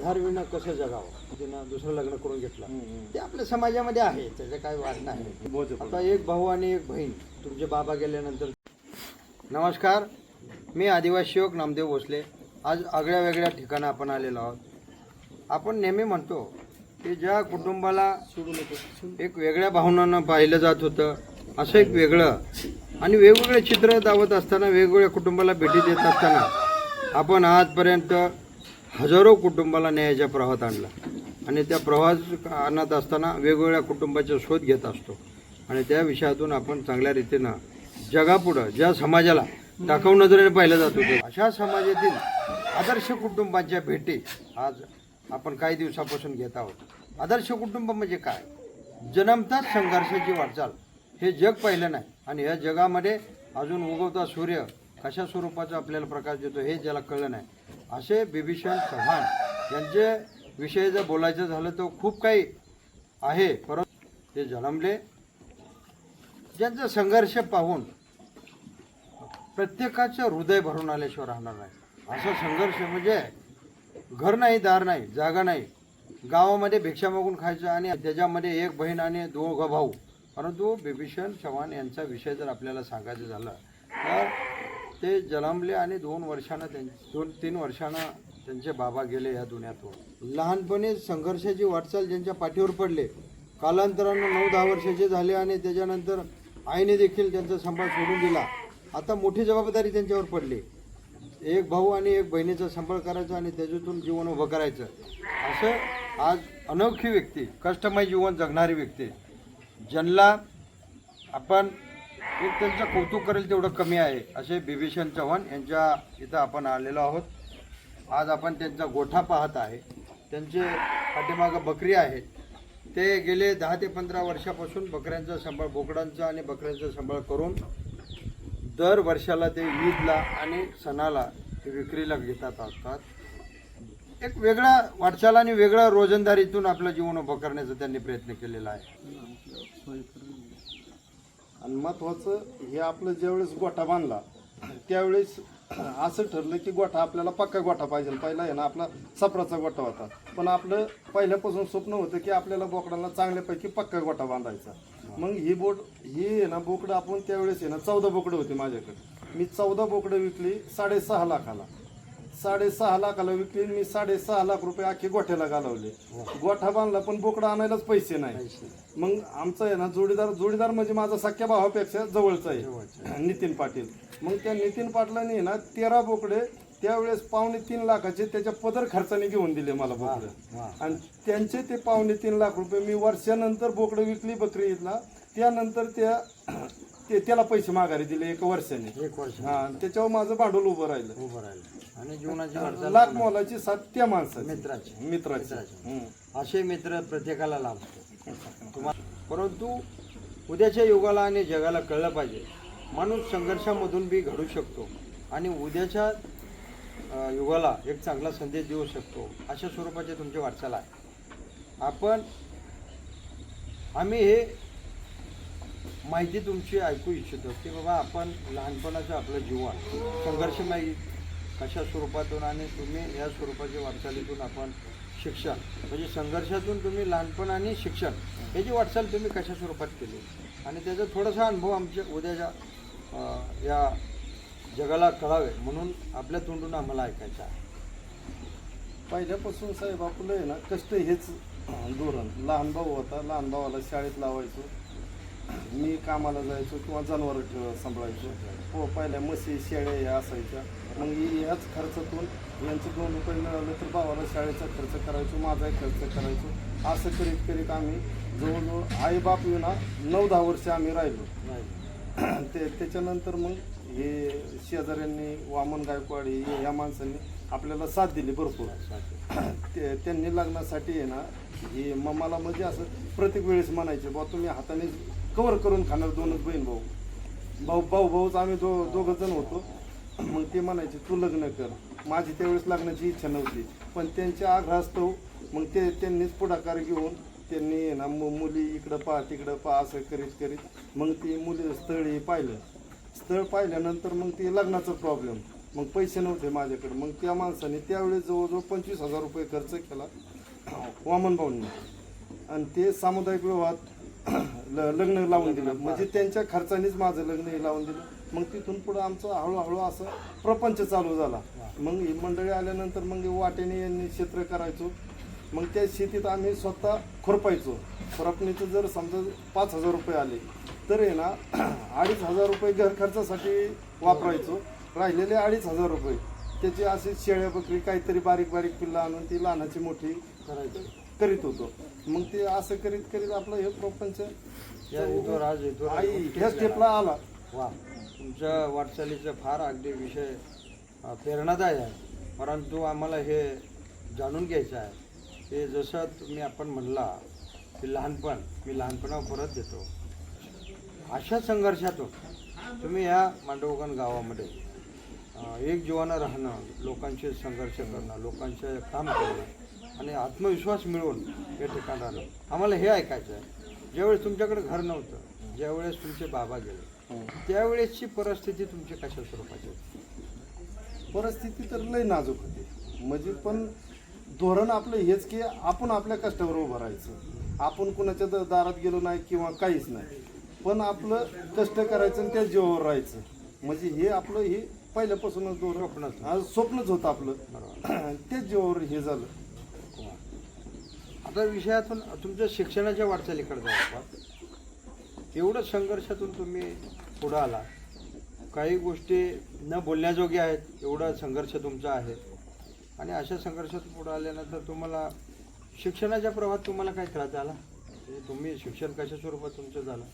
आधार विना कसं जगावं? तिनं दुसरं लग्न करून घेतलं. ते आपल्या समाजामध्ये आहे त्याचं काय वाट नाही. आता एक भाऊ आणि एक बहीण तुमचे बाबा गेल्यानंतर. नमस्कार मी आदिवासी युवक नामदेव भोसले. आज आगळ्या वेगळ्या ठिकाणी आपण आलेलो आहोत. आपण नेहमी म्हणतो की ज्या कुटुंबाला एक वेगळ्या भावनानं पाहिलं जात होतं असं एक वेगळं आणि वेगवेगळे चित्र दावत असताना वेगवेगळ्या कुटुंबाला भेटी देत असताना आपण आजपर्यंत हजारो कुटुंबाला न्यायाच्या प्रवाहात आणला. आणि त्या प्रवाहात आणत असताना वेगवेगळ्या कुटुंबाचा शोध घेत असतो. आणि त्या विषयातून आपण चांगल्या रीतीनं जगापुढं ज्या समाजाला टाकाऊ नजरेने पाहिलं जात होतं अशा समाजातील आदर्श कुटुंबाच्या भेटी आज आपण काही दिवसापासून घेत आहोत. आदर्श कुटुंब म्हणजे काय? जन्मताच संघर्षाची वाटचाल. हे जग पाहिलं नाही. आणि या जगामध्ये अजून उगवता सूर्य कशा स्वरूपाचा आपल्याला प्रकाश देतो हे ज्याला कळलं नाही. असे बिभीषण चव्हाण यांचे विषयी जर बोलायचं झालं तर खूप काही आहे परंतु ते जन्मले. ज्यांचा संघर्ष पाहून प्रत्येकाचं हृदय भरून आल्याशिवाय राहणार नाही. असा संघर्ष म्हणजे घर नाही दार नाही जागा नाही. गावामध्ये भिक्षा मागून खायचं आणि त्याच्यामध्ये एक बहीण आणि दोघं भाऊ. परंतु बिभीषण चव्हाण यांचा विषय जर आपल्याला सांगायचं झालं तर ते जन्मले आणि दोन वर्षानं त्यां दोन तीन वर्षानं त्यांचे बाबा गेले या दुनियातून. लहानपणी संघर्षाची वाटचाल ज्यांच्या पाठीवर पडले कालांतरानं नऊ दहा वर्षाचे झाले आणि त्याच्यानंतर आईने देखील त्यांचा सांभाळ सोडून दिला. आता मोठी जबाबदारी त्यांच्यावर पडली. एक भाऊ आणि एक बहिणीचा सांभाळ करायचा आणि त्याच्यातून जीवन उभं करायचं. असं आज अनोखी व्यक्ती कष्टमय जीवन जगणारी व्यक्ती. ज्यांना आपण एक त्यांचं कौतुक करेल तेवढं कमी आहे असे बिभीषण चव्हाण यांच्या इथं आपण आलेलो आहोत. आज आपण त्यांचा गोठा पाहत आहे. त्यांचे पाठीमागं बकरी आहेत ते गेले दहा ते पंधरा वर्षापासून बकऱ्यांचा सांभाळ बोकडांचा आणि बकऱ्यांचा सांभाळ करून दर वर्षाला ते ईदला आणि सणाला ते विक्रीला घेतात असतात एक वेगळा वाटचाल आणि वेगळा रोजंदारीतून आपलं जीवन उभं करण्याचा त्यांनी प्रयत्न केलेला आहे. हो, हो. आणि महत्वाचं हे आपलं ज्यावेळेस गोठा बांधला त्यावेळेस असं ठरलं की गोठा आपल्याला पक्का गोठा पाहिजे. पहिला आहे ना आपला सपराचा गोठा होता. पण आपलं पहिल्यापासून स्वप्न होतं की आपल्याला बोकडाला चांगल्यापैकी पक्का गोठा बांधायचा. मग ही बोट ही आहे ना बोकडं आपण त्यावेळेस आहे ना चौदा बोकडं होती माझ्याकडे. मी चौदा बोकडं विकली साडेसहा लाखाला. साडेसहा लाखाला विकली मी साडेसहा लाख रुपये अख्खे गोठ्याला घालवले. गोठा बांधला पण बोकडं आणायलाच पैसे नाही. मग आमचं आहे ना जोडीदार जोडीदार म्हणजे माझा सख्या भावापेक्षा जवळचा आहे नितीन पाटील. मग त्या नितीन पाटलांनी ना तेरा बोकडे त्यावेळेस पावणे तीन लाखाचे त्याच्या पदर खर्चाने घेऊन दिले मला बोकडे. आणि त्यांचे ते पावणे तीन लाख रुपये मी वर्षानंतर बोकडं विकली बकरी ईदला त्यानंतर त्या ते त्याला पैसे माघारी दिले एका वर्षाने. एक वर्ष हा त्याच्यावर माझं भांडवल उभं राहिलं. उभं राहिलं. आणि जीवनाची लाख मोलाची साथ त्या माणसाची. मित्राची. मित्राची. मित्राची. हम्म. असे मित्र प्रत्येकाला लाभतो. तुम्हाला परंतु उद्याच्या युगाला आणि जगाला कळलं पाहिजे. माणूस संघर्षामधून बी घडू शकतो. आणि उद्याच्या अ, युगाला एक चांगला संदेश देऊ शकतो. अशा स्वरूपाचे तुमची वाटचाल आहे. आपण आम्ही हे माहिती तुमची ऐकू इच्छितो की बाबा आपण लहानपणाचं आपलं जीवन संघर्षमय कशा स्वरूपातून आणि तुम्ही या स्वरूपाच्या वाटचालीतून आपण शिक्षण म्हणजे संघर्षातून तुम्ही लहानपण आणि शिक्षण याची वाटचाल तुम्ही कशा स्वरूपात केली? आणि त्याचा थोडासा अनुभव आमच्या उद्याच्या या जगाला कळावे म्हणून आपल्या तोंडून आम्हाला ऐकायचं आहे. पहिल्यापासून साहेब आपलं आहे ना कष्ट हेच धोरण. लहान भाऊ होता लहान भावाला शाळेत लावायचो. मी कामाला जायचो किंवा जनावर सांभाळायचो. हो पहिल्या म्हशी शेळ्या या असायच्या. मग याच खर्चातून यांचं दोन रुपये मिळालं तर भावाला शाळेचा खर्च करायचो माझाही खर्च करायचो. असं करीत करीत आम्ही जवळजवळ आई बाप विना नऊ दहा वर्ष आम्ही राहिलो. नाही ते त्याच्यानंतर मग हे शेजाऱ्यांनी वामन गायकवाडी हे- या माणसांनी आपल्याला साथ दिली भरपूर. ते त्यांनी लग्नासाठी आहे ना हे मम्माला म्हणजे असं प्रत्येक वेळेस म्हणायचे बा तुम्ही हाताने कवर करून खाणार दोनच बहीण भाऊ. भाऊ भाऊ भाऊच आम्ही दो दोघं जण होतो. मग ते म्हणायचे तू लग्न कर. माझी त्यावेळेस लग्नाची इच्छा नव्हती. पण त्यांच्या आग्रहास्तव मग ते त्यांनीच पुढाकार घेऊन त्यांनी आहे ना मुली इकडं पहा तिकडं पहा असं करीत करीत. मग ती मुली स्थळ हे पाहिलं. स्थळ पाहिल्यानंतर मग ते लग्नाचा प्रॉब्लेम मग पैसे नव्हते माझ्याकडे. मग त्या माणसाने त्यावेळेस जवळजवळ पंचवीस हजार रुपये खर्च केला. वामन भाऊंनी. आणि ते सामुदायिक विवाहात ल- लग्न लावून दिलं. म्हणजे त्यांच्या खर्चानेच माझं लग्न हे लावून दिलं. मग तिथून पुढं आमचं हळूहळू असं प्रपंच चालू झाला. मग ही मंडळी आल्यानंतर मग वाटेने यांनी क्षेत्र करायचो. मग त्या शेतीत आम्ही स्वतः खुरपायचो. खुरपणीचं जर समजा पाच हजार रुपये आले तर आहे ना अडीच हजार रुपये घर खर्चासाठी वापरायचो. राहिलेले अडीच हजार रुपये. त्याची अशी शेळ्या बकरी काहीतरी बारीक बारीक पिल्लं आणून ती लहानाची मोठी करायचं. करीत होतो. मग ते असं करीत करीत आपलं हे प्रपंच या इथवर आज इथवर आई ह्या स्टेपला आला. वा. तुमच्या वाटचालीचा फार अगदी विषय अ, प्रेरणादायी आहे. परंतु आम्हाला हे जाणून घ्यायचं आहे. की जसं तुम्ही आपण म्हणला की लहानपण मी लहानपणावर परत देतो अशा संघर्षातून तुम्ही या मांडवगण गावामध्ये अ, एक जीवानं राहणं लोकांशी संघर्ष करणं लोकांचे काम करणं आणि आत्मविश्वास मिळवून या ठिकाणी राहणं आम्हाला हे ऐकायचं आहे. ज्यावेळेस तुमच्याकडे घर नव्हतं ज्यावेळेस तुमचे बाबा गेले त्यावेळेसची परिस्थिती तुमची कशा स्वरूपाची होती? परिस्थिती तर लय नाजूक होती. म्हणजे पण धोरण आपलं हेच की आपण आपल्या कष्टावर उभं राहायचं. आपण कुणाच्या दारात गेलो नाही किंवा काहीच नाही. पण आपलं कष्ट करायचं आणि त्या जीवावर राहायचं. म्हणजे हे आपलं हे पहिल्यापासूनच धोरण स्वप्नच. होतं. आपलं. तेच जीवावर हे झालं. आता विषयातून तुमच्या शिक्षणाच्या वाटचालीकडे जाऊ आपण एवढं संघर्षातून तुम्ही पुढं आला काही गोष्टी न बोलण्याजोग्या आहेत एवढा संघर्ष तुमचा आहे. आणि अशा संघर्षातून पुढं आल्यानंतर तुम्हाला शिक्षणाच्या प्रवाहात तुम्हाला काय त्रास झाला? म्हणजे तुम्ही शिक्षण कशा स्वरूपात तुमचं झालं?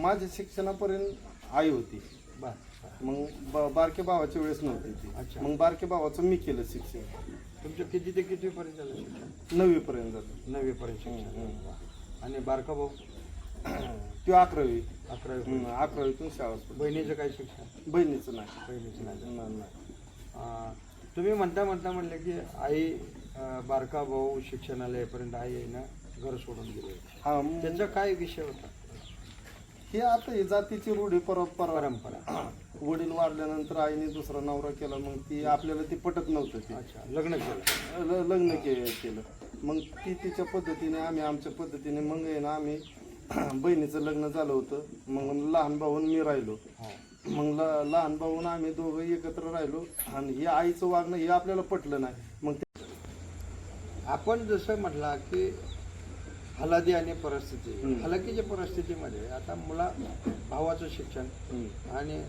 माझ्या शिक्षणापर्यंत आई होती. बर मग ब- बारक्या भावाच्या वेळेस नव्हती मग बारक्या भावाचं मी केलं शिक्षण. तुमचं किती ते कितीपर्यंत झालं शिक्षण? नववीपर्यंत झालं नववीपर्यंत शिक्षण. आणि बारका भाऊ? तो अकरावी. अकरावी हम्म, अकरावीतून शाळा सुटली. बहिणीचं काय शिक्षण? बहिणीचं नाही. बहिणीचं नाही. झालं. नाही, नाही. अं, तुम्ही म्हणता म्हणता म्हणले की आई अं, बारका भाऊ शिक्षणाला येईपर्यंत आई येईनं घर सोडून गेले हा मग त्याचा काय विषय होता? हे आता ही जातीची रूढी परंपरा. परंपरा. वडील वाढल्यानंतर आईने दुसरा नवरा केला मग ती आपल्याला ती पटत नव्हतं ते. अच्छा लग्न केलं. लग्न के केलं. मग ती तिच्या पद्धतीने आम्ही आमच्या पद्धतीने मग आहे ना आम्ही बहिणीचं लग्न झालं होतं. मग लहान भाऊन मी राहिलो. हो. मग लहान भाऊन आम्ही दोघं एकत्र राहिलो. आणि हे आईचं वागणं हे आपल्याला पटलं नाही. मग ते- आपण जसं म्हटला की हलादी आणि परिस्थिती. हम्म. हलाखीच्या परिस्थितीमध्ये आता मुला भावाचं शिक्षण. आणि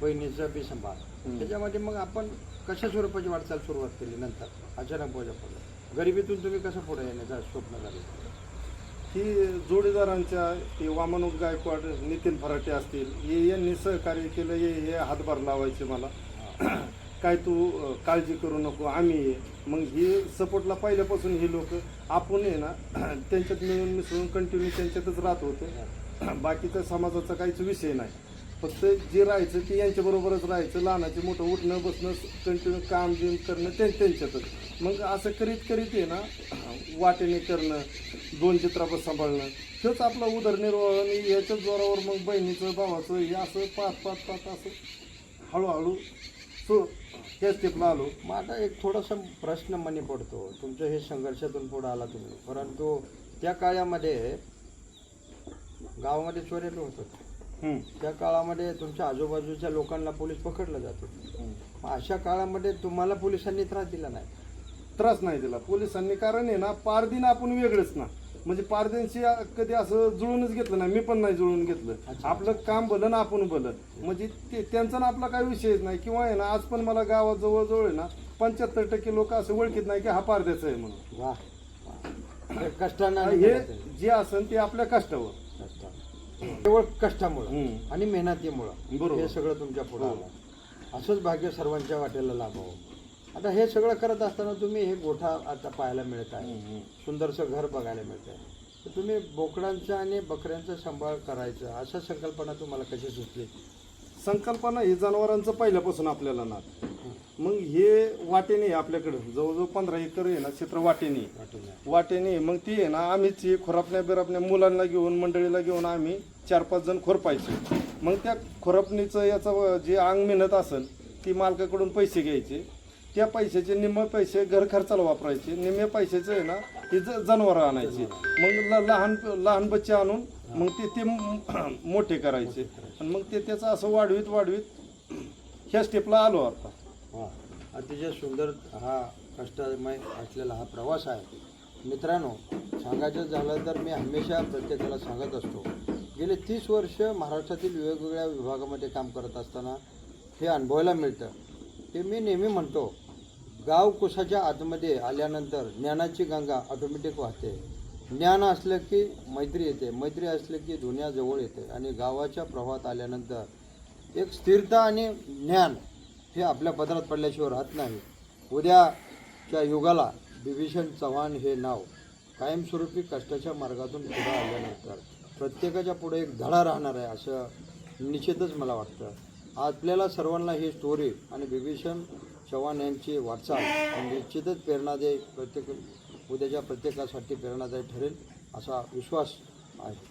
बहिणीचं बी सांभाळ. त्याच्यामध्ये मग आपण कशा स्वरूपाची वाटचाल सुरुवात केली नंतर? अचानक बोजा पडलं गरिबीतून तुम्ही कसं पुढे येण्याचं स्वप्न झालं ही जोडीदारांच्या ते वामनोक गायकवाड नितीन फराटे असतील हे यांनी सहकार्य केलं हे हे हातभार लावायचे मला. काय तू काळजी करू नको आम्ही आहे मग हे सपोर्टला पहिल्यापासून हे लोक आपण आहे ना त्यांच्यात मिळून मिसळून कंटिन्यू त्यांच्यातच राहत होते. बाकीचा समाजाचा काहीच विषय नाही. फक्त जे राहायचं ते यांच्याबरोबरच राहायचं लहानाचे मोठं उठणं बसणं कंटिन्यू काम बिम करणं ते त्यांच्यातच. मग असं करीत करीत आहे ना वाटेने करणं दोन चित्रापत सांभाळणं हेच आपला उदरनिर्वाह आणि याच्याच जोरावर मग बहिणीचं भावाचं हे असं पाच पाच पाच असं हळूहळू सो ह्या स्टेपला आलो. मग आता एक थोडासा प्रश्न मनी पडतो. तुमचं हे संघर्षातून पुढे आला तुम्ही. परंतु त्या काळामध्ये गावामध्ये चोऱ्या बी होत होत्या. हम्म. त्या काळामध्ये तुमच्या आजूबाजूच्या लोकांना पोलीस पकडलं जात. अशा काळामध्ये तुम्हाला पोलिसांनी त्रास दिला नाही? त्रास नाही दिला. पोलिसांनी कारण आहे ना पारदीन आपण वेगळंच ना. म्हणजे पारदीनशी कधी असं जुळूनच घेतलं नाही. मी पण नाही जुळून घेतलं. आपलं काम भलं ना आपण भलं. म्हणजे ते त्यांचा ना आपला काही विषयच नाही. किंवा आहे ना आज पण मला गावात जवळजवळ आहे ना पंच्याहत्तर टक्के लोक असं ओळखीत नाही की हा पारद्याचा आहे म्हणून. हे. जे असेल ते आपल्या कष्टावर. केवळ कष्टामुळं. आणि मेहनतीमुळं बरोबर. हे सगळं तुमच्यापुढे हो. आलं. असंच भाग्य सर्वांच्या वाटेला लाभावं. आता हे सगळं करत असताना तुम्ही हे गोठा आता पाहायला मिळत आहे. सुंदरसं घर बघायला मिळत आहे. तर तुम्ही बोकडांचा आणि बकऱ्यांचा सांभाळ करायचं अशा संकल्पना तुम्हाला कशी सुचली? संकल्पना ही जनावरांचं पहिल्यापासून आपल्याला ना मग हे वाटेने आहे आपल्याकडं. जवळजवळ पंधरा एकर आहे ना क्षेत्र वाटेने. आहे. वाटून आहे. मग ती आहे ना आम्हीच ही खुरापण्या बिरापण्या मुलांना घेऊन मंडळीला घेऊन आम्ही चार पाच जण खुरपायचो मग त्या खुरपणीचं याचं जे अंग मेहनत असेल ती मालकाकडून पैसे घ्यायचे. त्या पैशाचे निम्मे पैसे घर खर्चाला वापरायचे. निम्मे पैशाचे आहे ना हे ज जनावरं आणायचे. मग ल- लहान लहान बच्चे आणून मग ते ते म- मोठे करायचे. आणि मग ते त्याचं असं वाढवीत वाढवीत ह्या स्टेपला आलो आता. हां. अतिशय सुंदर हा कष्टमय असलेला हा प्रवास आहे. मित्रांनो सांगायचं झालं तर मी हमेशा प्रत्येकाला सांगत असतो गेले तीस वर्ष महाराष्ट्रातील वेगवेगळ्या विभागामध्ये काम करत असताना हे अनुभवायला मिळतं. हे मी नेहमी म्हणतो गाव कुसाच्या आतमध्ये आल्यानंतर ज्ञानाची गंगा ऑटोमॅटिक वाहते. ज्ञान असलं की मैत्री येते मैत्री असलं की दुनिया जवळ येते आणि गावाच्या प्रवाहात आल्यानंतर एक स्थिरता आणि ज्ञान हे आपल्या पदरात पडल्याशिवाय राहत नाही. उद्याच्या युगाला बिभीषण चव्हाण हे नाव कायमस्वरूपी कष्टाच्या मार्गातून पुढे आल्यानंतर प्रत्येकाच्या पुढे एक धडा राहणार आहे असं निश्चितच मला वाटतं. आपल्याला सर्वांना ही स्टोरी आणि बिभीषण चव्हाण यांची वाटचाल निश्चितच प्रेरणादायी प्रत्येक उद्याच्या प्रत्येकासाठी प्रेरणादायी ठरेल असा विश्वास आहे.